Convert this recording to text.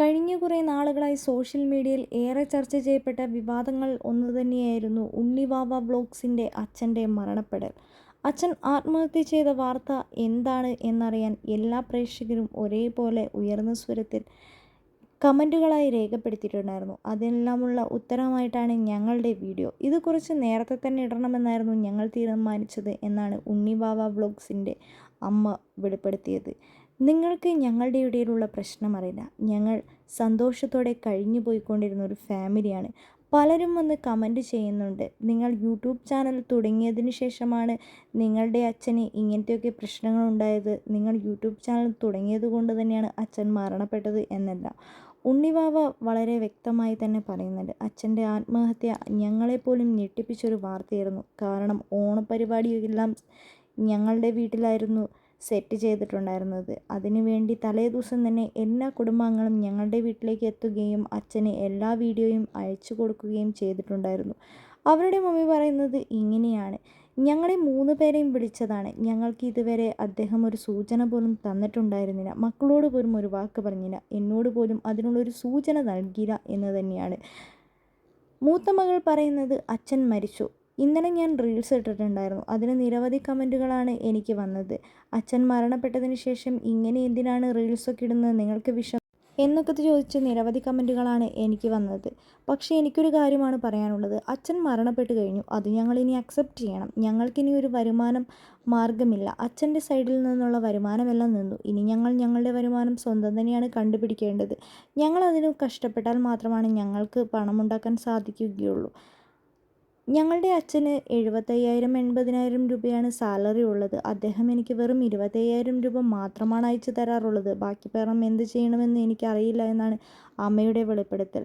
കഴിഞ്ഞ കുറേ നാളുകളായി സോഷ്യൽ മീഡിയയിൽ ഏറെ ചർച്ച ചെയ്യപ്പെട്ട വിവാദങ്ങൾ ഒന്ന് തന്നെയായിരുന്നു ഉണ്ണിവാവ വ്ളോഗ്സിന്റെ അച്ഛന്റെ മരണപ്പെടൽ. അച്ഛൻ ആത്മഹത്യ ചെയ്ത വാർത്ത എന്താണ് എന്നറിയാൻ എല്ലാ പ്രേക്ഷകരും ഒരേപോലെ ഉയർന്ന സ്വരത്തിൽ കമന്റുകളായി രേഖപ്പെടുത്തിയിട്ടുണ്ടായിരുന്നു. അതിനെല്ലാമുള്ള ഉത്തരമായിട്ടാണ് ഞങ്ങളുടെ വീഡിയോ. ഇത് കുറച്ച് നേരത്തെ തന്നെ ഇടണമെന്നായിരുന്നു ഞങ്ങൾ തീരുമാനിച്ചത് എന്നാണ് ഉണ്ണിവാവ വ്ളോഗ്സിന്റെ അമ്മ വെളിപ്പെടുത്തിയത്. നിങ്ങൾക്ക് ഞങ്ങളുടെ ഇടയിലുള്ള പ്രശ്നം അറിയില്ല. ഞങ്ങൾ സന്തോഷത്തോടെ കഴിഞ്ഞു പോയിക്കൊണ്ടിരുന്ന ഒരു ഫാമിലിയാണ് പലരും വന്ന് കമന്റ് ചെയ്യുന്നുണ്ട്. നിങ്ങൾ യൂട്യൂബ് ചാനൽ തുടങ്ങിയതിന് ശേഷമാണ് നിങ്ങളുടെ അച്ഛന് ഇങ്ങനത്തെയൊക്കെ പ്രശ്നങ്ങൾ ഉണ്ടായത്. നിങ്ങൾ യൂട്യൂബ് ചാനൽ തുടങ്ങിയത് കൊണ്ട് തന്നെയാണ് അച്ഛൻ മരണപ്പെട്ടത് എന്നല്ല. ഉണ്ണിവാവ വളരെ വ്യക്തമായി തന്നെ പറയുന്നുണ്ട്. അച്ഛന്റെ ആത്മഹത്യ ഞങ്ങളെപ്പോലും ഞെട്ടിപ്പിച്ചൊരു വാർത്തയായിരുന്നു. കാരണം ഓണപരിപാടിയെല്ലാം ഞങ്ങളുടെ വീട്ടിലായിരുന്നു. സെറ്റ് ചെയ്തിട്ടുണ്ടായിരുന്നത്. അതിനുവേണ്ടി തലേദിവസം തന്നെ എല്ലാ കുടുംബാംഗങ്ങളും ഞങ്ങളുടെ വീട്ടിലേക്ക് എത്തുകയും അച്ഛന് എല്ലാ വീഡിയോയും അയച്ചു കൊടുക്കുകയും ചെയ്തിട്ടുണ്ടായിരുന്നു. അവരുടെ മമ്മി പറയുന്നത് ഇങ്ങനെയാണ്. ഞങ്ങളെ മൂന്ന് പേരെയും വിളിച്ചതാണ്. ഞങ്ങൾക്ക് ഇതുവരെ അദ്ദേഹം ഒരു സൂചന പോലും തന്നിട്ടുണ്ടായിരുന്നില്ല. മക്കളോട് പോലും ഒരു വാക്ക് പറഞ്ഞില്ല. എന്നോട് പോലും അതിനുള്ളൊരു സൂചന നൽകിയില്ല എന്ന് തന്നെയാണ്. മൂത്ത മകൾ പറയുന്നത് അച്ഛൻ മരിച്ചു. ഇന്നലെ ഞാൻ റീൽസ് ഇട്ടിട്ടുണ്ടായിരുന്നു. അതിന് നിരവധി കമന്റുകളാണ് എനിക്ക് വന്നത്. അച്ഛൻ മരണപ്പെട്ടതിന് ശേഷം ഇങ്ങനെ എന്തിനാണ് റീൽസൊക്കെ ഇടുന്നത്? നിങ്ങൾക്ക് വിഷം എന്നൊക്കെ ചോദിച്ച് നിരവധി കമന്റുകളാണ് എനിക്ക് വന്നത്. പക്ഷേ എനിക്കൊരു കാര്യമാണ് പറയാനുള്ളത്. അച്ഛൻ മരണപ്പെട്ട് കഴിഞ്ഞു. അത് ഞങ്ങൾ ഇനി അക്സെപ്റ്റ് ചെയ്യണം. ഞങ്ങൾക്കിനി ഒരു വരുമാനം മാർഗമില്ല അച്ഛന്റെ സൈഡിൽ നിന്നുള്ള വരുമാനമെല്ലാം നിന്നു. ഇനി ഞങ്ങൾ ഞങ്ങളുടെ വരുമാനം സ്വന്തം തന്നെയാണ് കണ്ടുപിടിക്കേണ്ടത്. ഞങ്ങൾ അതിന് കഷ്ടപ്പെട്ടാൽ മാത്രമാണ് ഞങ്ങൾക്ക് പണമുണ്ടാക്കാൻ സാധിക്കുകയുള്ളൂ. ഞങ്ങളുടെ അച്ഛന് എഴുപത്തയ്യായിരം എൺപതിനായിരം രൂപയാണ് സാലറി ഉള്ളത്. അദ്ദേഹം എനിക്ക് വെറും ഇരുപത്തയ്യായിരം രൂപ മാത്രമാണ് അയച്ചു തരാറുള്ളത്. ബാക്കി പണം എന്ത് ചെയ്യണമെന്ന് എനിക്കറിയില്ല എന്നാണ് അമ്മയുടെ വെളിപ്പെടുത്തൽ.